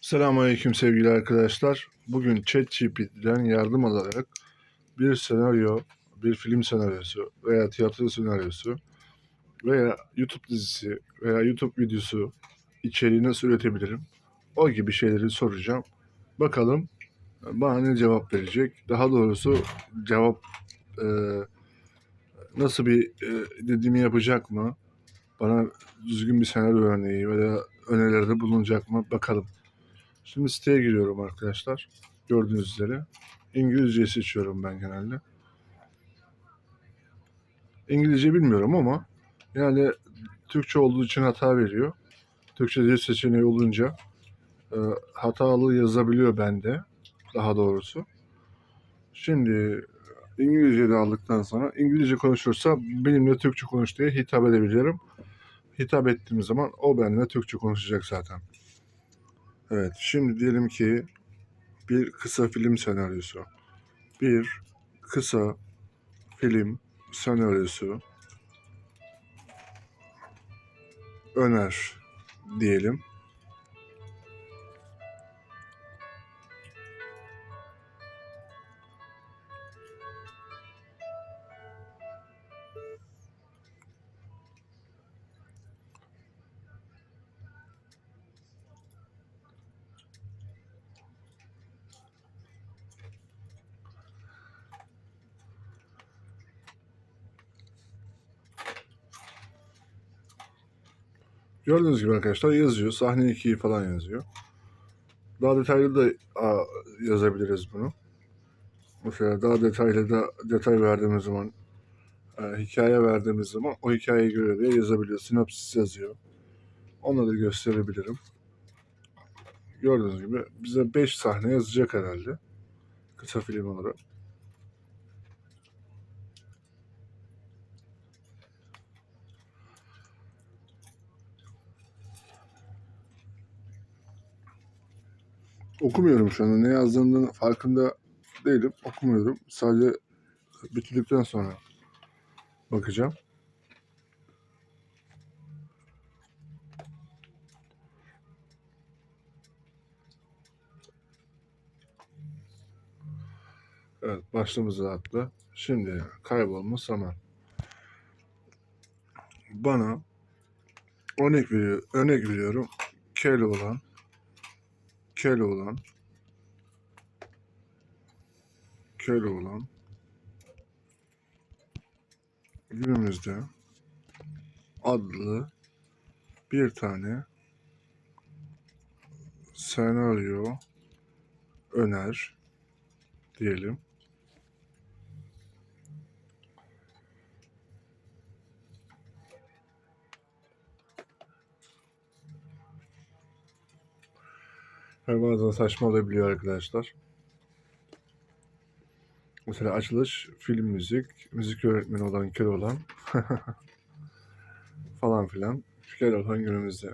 Selamünaleyküm sevgili arkadaşlar. Bugün ChatGPT'den yardım alarak bir senaryo, bir film senaryosu veya tiyatro senaryosu veya YouTube dizisi veya YouTube videosu içeriği nasıl üretebilirim? O gibi şeyleri soracağım. Bakalım bana ne cevap verecek? Daha doğrusu cevap e, nasıl bir e, dediğimi yapacak mı? Bana düzgün bir senaryo örneği veya önerilerde bulunacak mı? Bakalım. Şimdi siteye giriyorum arkadaşlar. Gördüğünüz üzere. İngilizce seçiyorum ben genelde. İngilizce bilmiyorum ama yani Türkçe olduğu için hata veriyor. Türkçe dil seçeneği olunca e, hatalı yazabiliyor bende daha doğrusu. Şimdi İngilizce de aldıktan sonra İngilizce konuşursa benimle Türkçe konuş diye hitap edebilirim. Hitap ettiğim zaman o benimle Türkçe konuşacak zaten. Evet, şimdi diyelim ki bir kısa film senaryosu. Bir kısa film senaryosu öner diyelim. Gördüğünüz gibi arkadaşlar yazıyor. Sahne 2'yi falan yazıyor. Daha detaylı da yazabiliriz bunu. Mesela daha detaylı da detay verdiğimiz zaman e, hikaye verdiğimiz zaman o hikayeye göre de yazabiliyor. Sinopsis yazıyor. Onları da gösterebilirim. Gördüğünüz gibi bize 5 sahne yazacak herhalde. Kısa film olarak. Okumuyorum şu anda. Ne yazdığının farkında değilim. Okumuyorum. Sadece bitirdikten sonra bakacağım. Evet, başlığımızı atla. Şimdi kaybolma zaman. Bana örnek veriyor, örnek veriyorum. Keloğlan, Keloğlan, Keloğlan günümüzde adlı bir tane senaryo öner diyelim. Ve bazen saçma olabiliyor arkadaşlar. Mesela açılış, film müzik, müzik öğretmeni olan Keloğlan falan filan. Keloğlan günümüzde.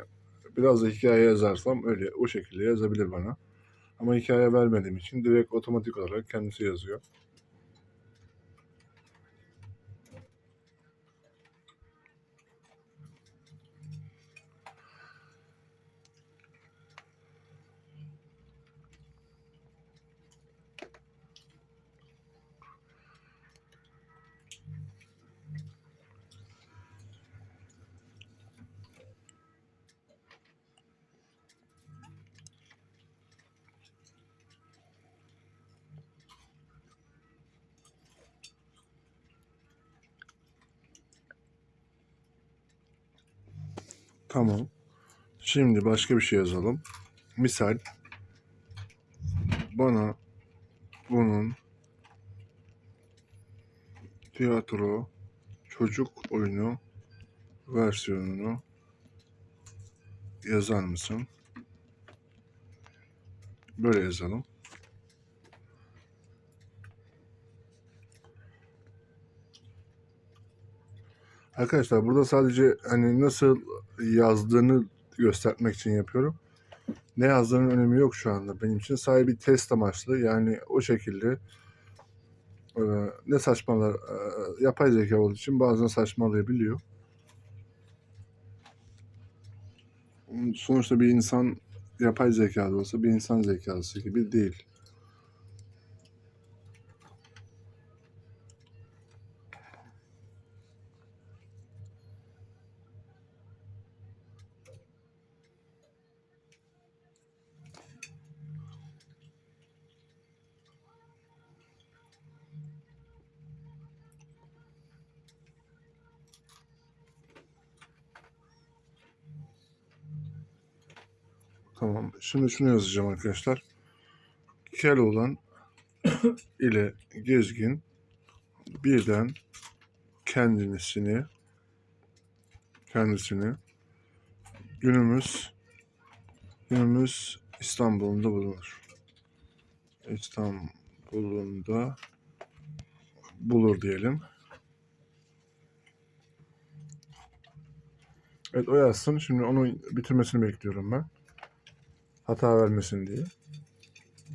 Biraz da hikaye yazarsam öyle o şekilde yazabilir bana. Ama hikaye vermediğim için direkt otomatik olarak kendisi yazıyor. Tamam. Şimdi başka bir şey yazalım. Misal bana bunun tiyatro çocuk oyunu versiyonunu yazar mısın? Böyle yazalım. Arkadaşlar burada sadece hani nasıl yazdığını göstermek için yapıyorum. Ne yazdığının önemi yok şu anda benim için. Sadece bir test amaçlı. Yani o şekilde e, ne saçmalar e, yapay zeka olduğu için bazen saçmalayabiliyor. Sonuçta bir insan yapay zeka da olsa bir insan zekası gibi değil. Tamam. Şimdi şunu yazacağım arkadaşlar. Keloğlan ile Gezgin birden kendisini kendisini günümüz günümüz İstanbul'unda bulunur. İstanbul'unda bulur diyelim. Evet o yazsın. Şimdi onun bitirmesini bekliyorum ben. Hata vermesin diye.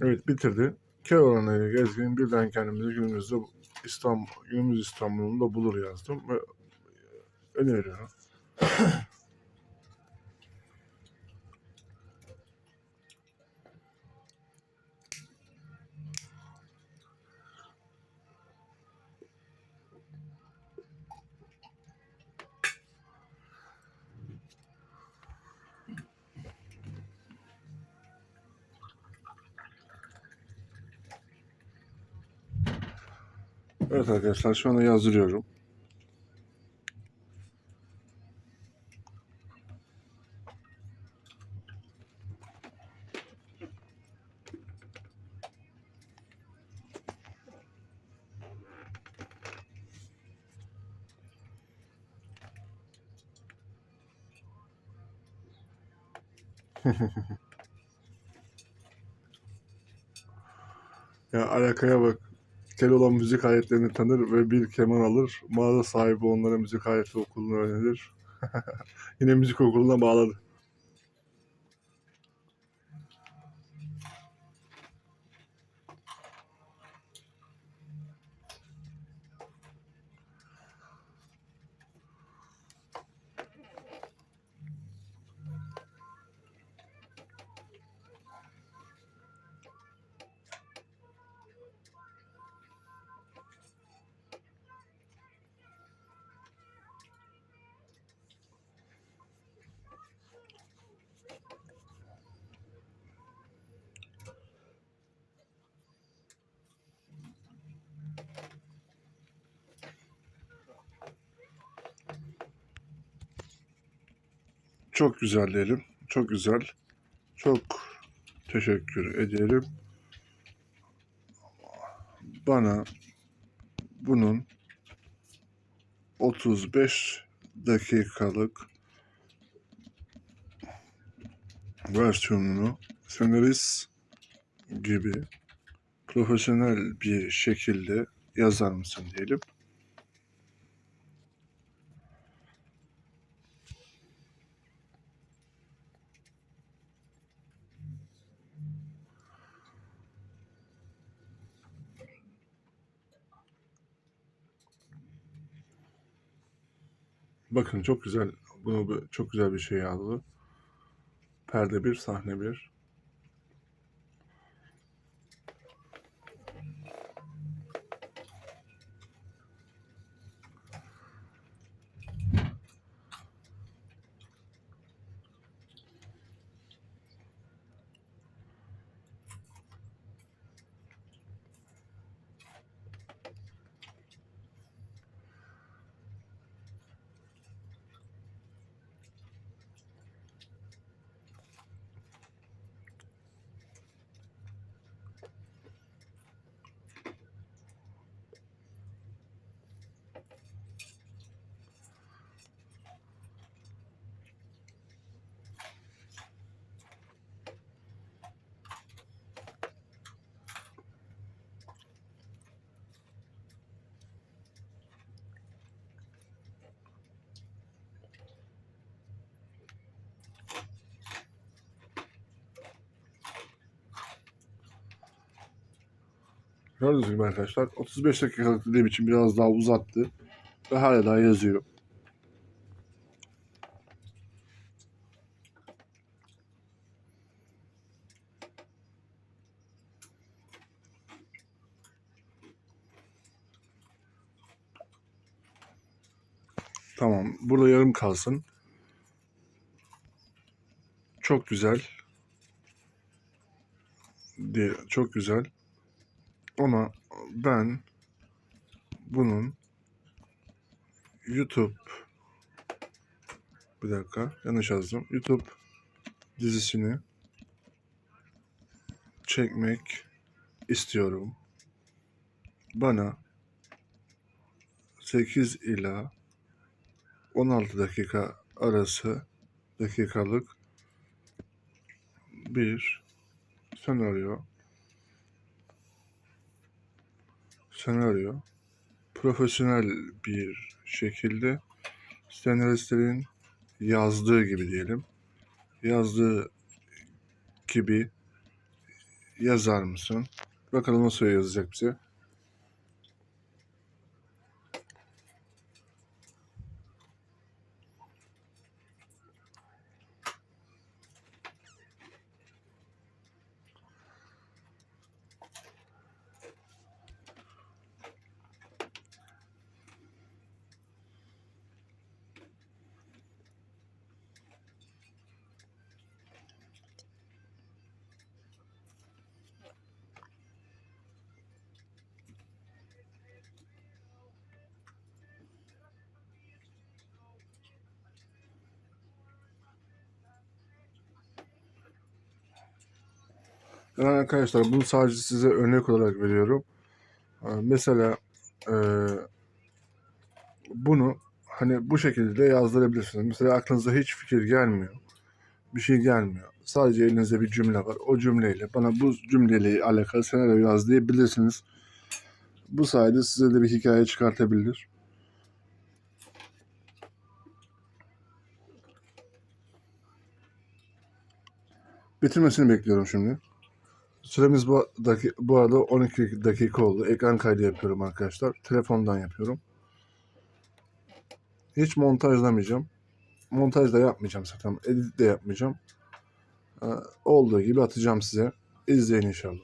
Evet bitirdi. Keloğlan ile Gezgin birden kendimizi günümüzde İstanbul, günümüz İstanbul'unda bulur yazdım ve öneriyorum. Evet arkadaşlar şu anda yazdırıyorum. Ya alakaya bak. Keloğlan müzik aletlerini tanır ve bir keman alır. Mağaza sahibi onlara müzik aleti okulunu öğrenir. Yine müzik okuluna bağladı. Çok güzel diyelim. Çok güzel. Çok teşekkür ederim. Bana bunun 35 dakikalık versiyonunu senarist gibi profesyonel bir şekilde yazar mısın diyelim. Bakın çok güzel. Bunu bu- çok güzel bir şey yazdı. Perde bir, sahne bir. Gördüğünüz gibi arkadaşlar 35 dakikalık dediğim için biraz daha uzattı. Ve hala daha yazıyor. Tamam. Burada yarım kalsın. Çok güzel. Çok güzel. Ama ben bunun YouTube bir dakika yanlış yazdım. YouTube dizisini çekmek istiyorum. Bana 8 ila 16 dakika arası dakikalık bir senaryo senaryo profesyonel bir şekilde senaristlerin yazdığı gibi diyelim yazdığı gibi yazar mısın? Bakalım nasıl yazacak bize. Yani arkadaşlar bunu sadece size örnek olarak veriyorum. Ee, Mesela e, bunu hani bu şekilde de yazdırabilirsiniz. Mesela aklınıza hiç fikir gelmiyor. Bir şey gelmiyor. Sadece elinizde bir cümle var. O cümleyle bana bu cümleyle alakalı senaryo yaz diyebilirsiniz. Bu sayede size de bir hikaye çıkartabilir. Bitirmesini bekliyorum şimdi. Süremiz bu, daki, bu arada 12 dakika oldu. Ekran kaydı yapıyorum arkadaşlar. Telefondan yapıyorum. Hiç montajlamayacağım. Montaj da yapmayacağım zaten. Edit de yapmayacağım. Ee, olduğu gibi atacağım size. İzleyin inşallah.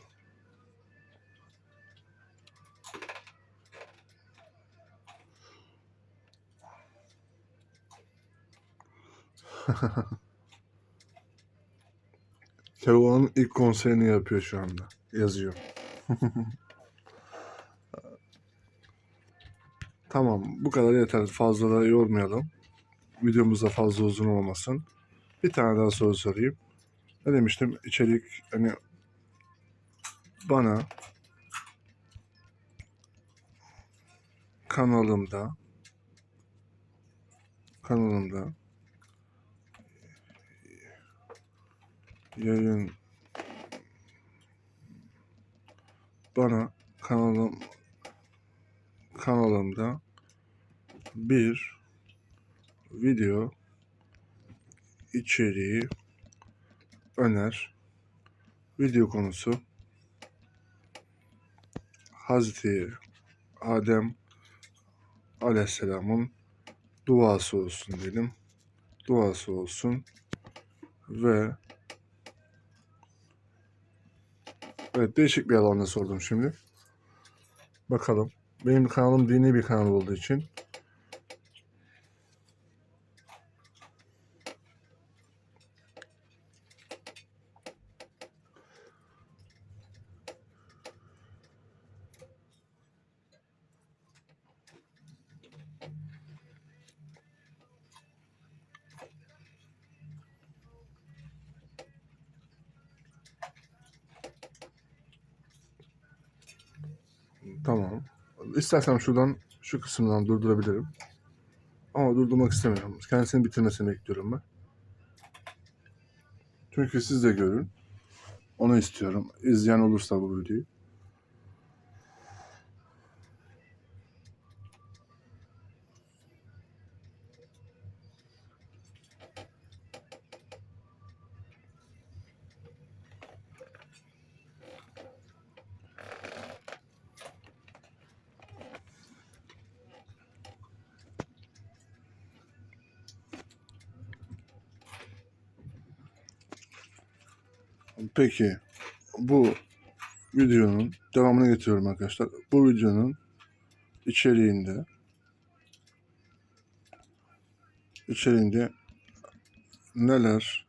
Teo'nun ilk konserini yapıyor şu anda. Yazıyor. tamam bu kadar yeter. Fazla da yormayalım. Videomuz da fazla uzun olmasın. Bir tane daha soru sorayım. Ne demiştim? İçerik hani bana kanalımda kanalımda yayın bana kanalım kanalımda bir video içeriği öner. Video konusu Hazreti Adem Aleyhisselam'ın duası olsun diyelim. Duası olsun ve Evet değişik bir alanda sordum şimdi. Bakalım. Benim kanalım dini bir kanal olduğu için Tamam. İstersem şuradan şu kısımdan durdurabilirim. Ama durdurmak istemiyorum. Kendisini bitirmesini bekliyorum ben. Çünkü siz de görün. Onu istiyorum. İzleyen olursa bu videoyu. Peki bu videonun devamını getiriyorum arkadaşlar. Bu videonun içeriğinde içeriğinde neler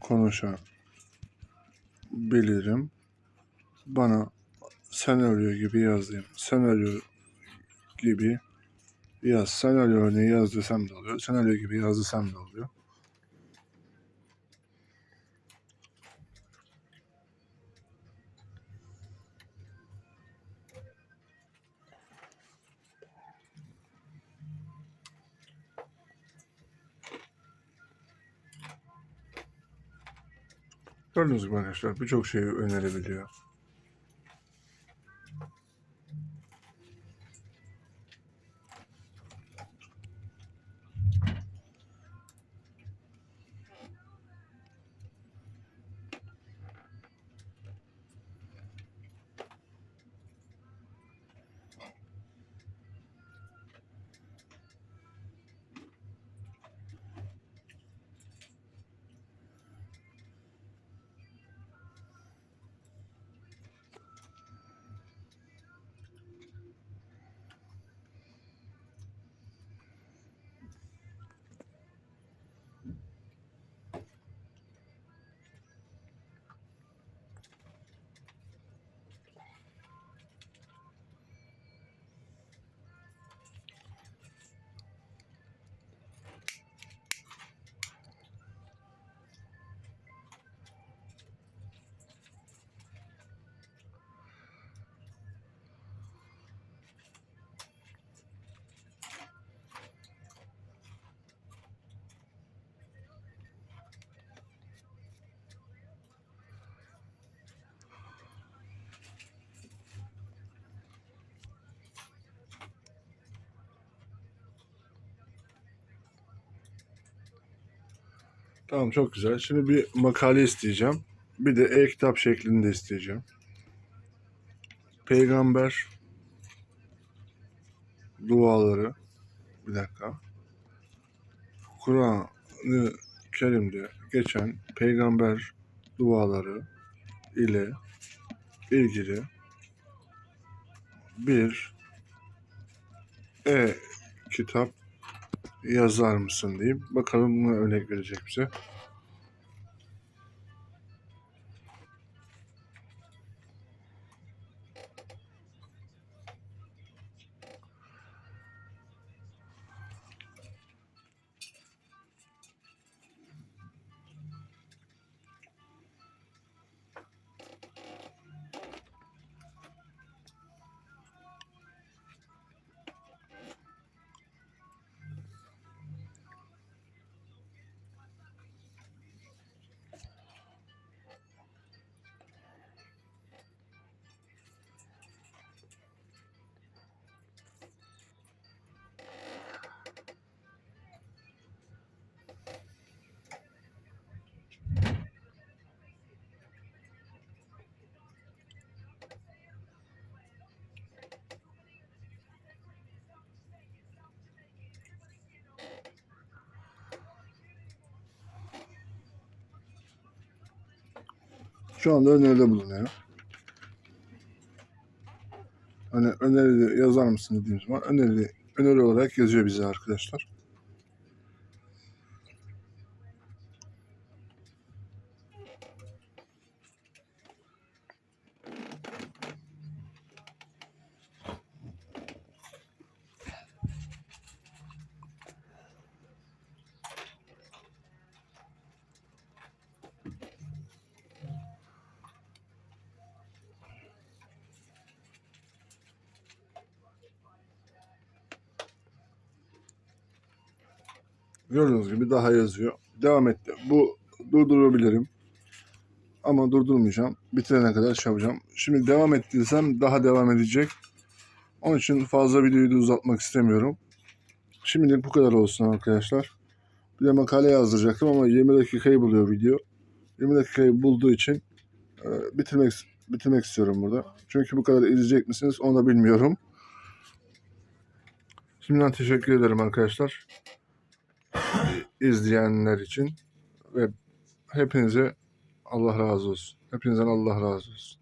konuşabilirim? Bana senaryo gibi yazayım. Senaryo gibi yaz. Senaryo örneği yaz desem de oluyor. Senaryo gibi yaz desem de oluyor. Gördüğünüz gibi arkadaşlar birçok şeyi önerebiliyor. Tamam çok güzel. Şimdi bir makale isteyeceğim. Bir de e-kitap şeklinde isteyeceğim. Peygamber duaları bir dakika. Kur'an-ı Kerim'de geçen peygamber duaları ile ilgili bir e-kitap yazar mısın diyeyim. Bakalım ne örnek verecek bize. Şu anda öneride bulunuyor. Hani öneri yazar mısın dediğim zaman öneri, öneri olarak yazıyor bize arkadaşlar. Gördüğünüz gibi daha yazıyor. Devam etti. Bu durdurabilirim. Ama durdurmayacağım. Bitirene kadar şey yapacağım. Şimdi devam ettiysem daha devam edecek. Onun için fazla videoyu da uzatmak istemiyorum. Şimdilik bu kadar olsun arkadaşlar. Bir de makale yazdıracaktım ama 20 dakikayı buluyor video. 20 dakikayı bulduğu için e, bitirmek bitirmek istiyorum burada. Çünkü bu kadar izleyecek misiniz onu da bilmiyorum. Şimdiden teşekkür ederim arkadaşlar izleyenler için ve hepinize Allah razı olsun. Hepinizden Allah razı olsun.